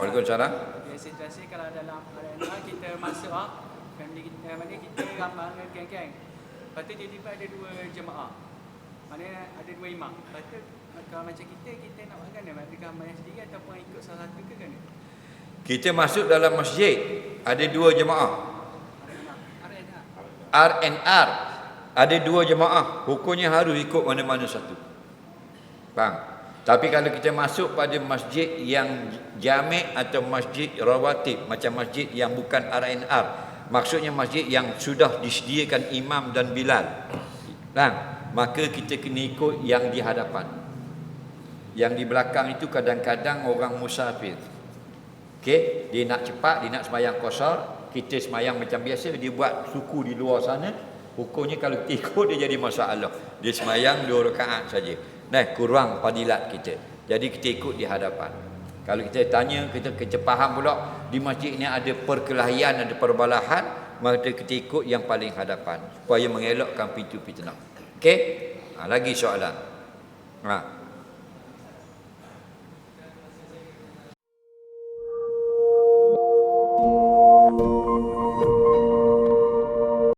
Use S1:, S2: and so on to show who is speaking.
S1: Waalaikumsalam.
S2: Situasi kalau dalam arena kita masuk ah, family kita, mana kita ramai dengan geng-geng. Lepas tu tiba-tiba ada dua jemaah. Mana ada dua imam. Lepas tu kalau macam kita, kita nak buat kan Adakah main sendiri ataupun ikut salah satu ke kan?
S1: Kita masuk dalam masjid ada dua jemaah. RNR ada dua jemaah. Hukumnya harus ikut mana-mana satu. Faham? Tapi kalau kita masuk pada masjid yang jamek atau masjid rawatib macam masjid yang bukan RNR, maksudnya masjid yang sudah disediakan imam dan bilal. Faham? Maka kita kena ikut yang di hadapan. Yang di belakang itu kadang-kadang orang musafir. Okey, dia nak cepat, dia nak semayang kosar, kita semayang macam biasa, dia buat suku di luar sana, hukumnya kalau kita ikut dia jadi masalah. Dia semayang dua rakaat saja. Nah, kurang fadilat kita. Jadi kita ikut di hadapan. Kalau kita tanya, kita kita faham pula di masjid ni ada perkelahian, ada perbalahan, maka kita ikut yang paling hadapan supaya mengelakkan pintu fitnah. Okey? Ha, lagi soalan. Ha. thank you